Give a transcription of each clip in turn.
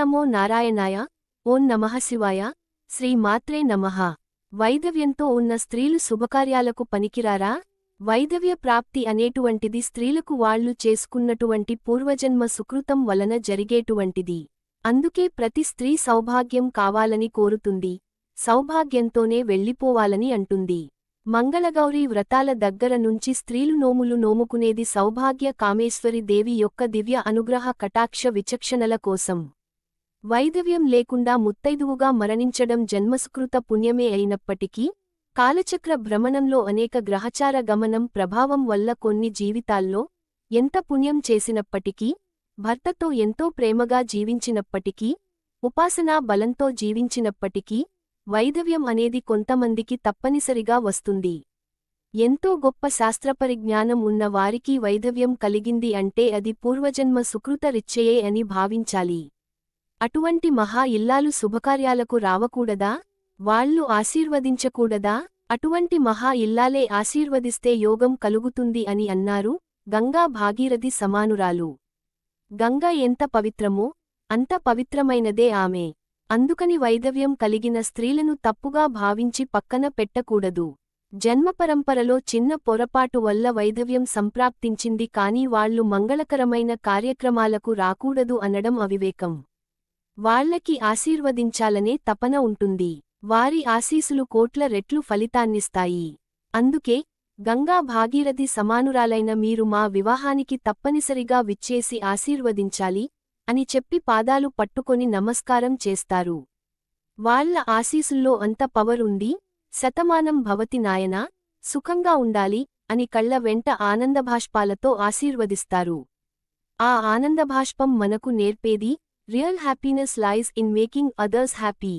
నమో నారాయణాయ ఓం నమః శివాయ శ్రీ మాత్రే నమః. వైదవ్యంతో ఉన్న స్త్రీలు శుభకార్యాలకు పనికిరారా? వైదవ్య ప్రాప్తి అనేటువంటిది స్త్రీలకు వాళ్ళు చేసుకున్నటువంటి పూర్వజన్మ సుకృతం వలన జరిగేటువంటిది. అందుకే ప్రతి స్త్రీ సౌభాగ్యం కావాలని కోరుతుంది. సౌభాగ్యంతోనే వెళ్ళిపోవాలని అంటుంది. మంగళగౌరీ వ్రతాల దగ్గర నుంచి స్త్రీలు నోములు నోముకునేది సౌభాగ్య కామేశ్వరి దేవి యొక్క దివ్య అనుగ్రహ కటాక్ష విచక్షణల కోసం. వైధవ్యం లేకుండా ముత్తైదువుగా మరణించడం జన్మసుకృత పుణ్యమే అయినప్పటికీ కాలచక్ర భ్రమణంలో అనేక గ్రహచార గమనం ప్రభావం వల్ల కొన్ని జీవితాల్లో ఎంత పుణ్యం చేసినప్పటికీ భర్తతో ఎంతో ప్రేమగా జీవించినప్పటికీ ఉపాసనా బలంతో జీవించినప్పటికీ వైధవ్యం అనేది కొంతమందికి తప్పనిసరిగా వస్తుంది. ఎంతో గొప్ప శాస్త్రపరిజ్ఞానం ఉన్న వారికి వైధవ్యం కలిగింది అంటే అది పూర్వజన్మ సుకృత రిచ్చయే అని భావించాలి. అటువంటి మహా ఇల్లాలు శుభకార్యాలకు రావకూడదా? వాళ్ళు ఆశీర్వదించకూడదా? అటువంటి మహా ఇల్లాలే ఆశీర్వదిస్తే యోగం కలుగుతుంది అని అన్నారు గంగా భాగీరథి సమానురాలు. గంగ ఎంత పవిత్రమో అంత పవిత్రమైనదే ఆమె. అందుకని వైదవ్యం కలిగిన స్త్రీలను తప్పుగా భావించి పక్కన పెట్టకూడదు. జన్మపరంపరలో చిన్న పొరపాటు వల్ల వైదవ్యం సంప్రాప్తించింది కాని వాళ్ళు మంగళకరమైన కార్యక్రమాలకు రాకూడదు అనడం అవివేకం. వాళ్ళకి ఆశీర్వదించాలనే తపన ఉంటుంది. వారి ఆశీసులు కోట్ల రెట్లు ఫలితాన్నిస్తాయి. అందుకే గంగా భాగీరథి సమానురాలైన మీరు మా వివాహానికి తప్పనిసరిగా విచ్చేసి ఆశీర్వదించాలి అని చెప్పి పాదాలు పట్టుకొని నమస్కారం చేస్తారు. వాళ్ళ ఆశీసుల్లో అంత పవర్ ఉంది శతమానం భవతి నాయనా సుఖంగా ఉండాలి అని కళ్ళ వెంట ఆనందభాష్పాలతో ఆశీర్వదిస్తారు. ఆ ఆనందభాష్పం మనకు నేర్పేది real happiness lies in making others happy.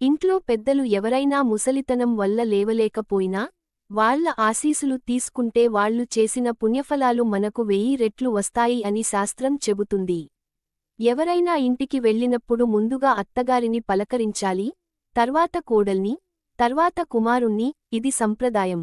ఇంట్లో పెద్దలు ఎవరైనా ముసలితనం వల్ల లేవలేకపోయినా వాళ్ళ ఆశీసులు తీసుకుంటే వాళ్ళు చేసిన పుణ్యఫలాలు మనకు వెయ్యి రెట్లు వస్తాయి అని శాస్త్రం చెబుతుంది. ఎవరైనా ఇంటికి వెళ్ళినప్పుడు ముందుగా అత్తగారిని పలకరించాలి తర్వాత కోడల్ని తర్వాత కుమారుణ్ణి ఇది సంప్రదాయం.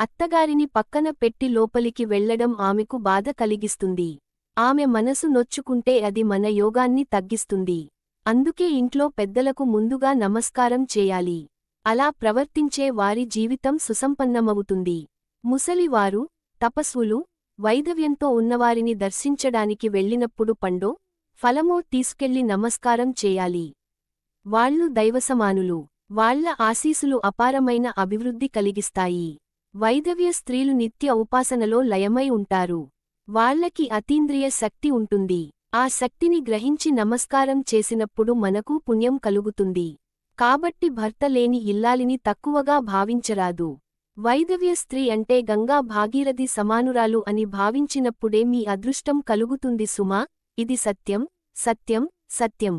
అత్తగారిని పక్కన పెట్టి లోపలికి వెళ్ళడం ఆమెకు బాధ కలిగిస్తుంది. ఆమె మనసు నొచ్చుకుంటే అది మన యోగాన్ని తగ్గిస్తుంది. అందుకే ఇంట్లో పెద్దలకు ముందుగా నమస్కారం చేయాలి. అలా ప్రవర్తించే వారి జీవితం సుసంపన్నమవుతుంది. ముసలివారు తపస్వులు వైదవ్యంతో ఉన్నవారిని దర్శించడానికి వెళ్ళినప్పుడు పండో ఫలమో తీసుకెళ్ళి నమస్కారం చేయాలి. వాళ్ళు దైవసమానులు. వాళ్ళ ఆశీసులు అపారమైన అభివృద్ధి కలిగిస్తాయి. వైదవ్య స్త్రీలు నిత్య ఉపాసనలో లయమై ఉంటారు. వాళ్ళకి అతీంద్రియ శక్తి ఉంటుంది. ఆ శక్తిని గ్రహించి నమస్కారం చేసినప్పుడు మనకు పుణ్యం కలుగుతుంది. కాబట్టి భర్త లేని ఇల్లాలిని తక్కువగా భావించరాదు. వైదవ్య స్త్రీ అంటే గంగా భాగీరథి సమానురాలు అని భావించినప్పుడే మీ అదృష్టం కలుగుతుంది సుమా. ఇది సత్యం సత్యం సత్యం.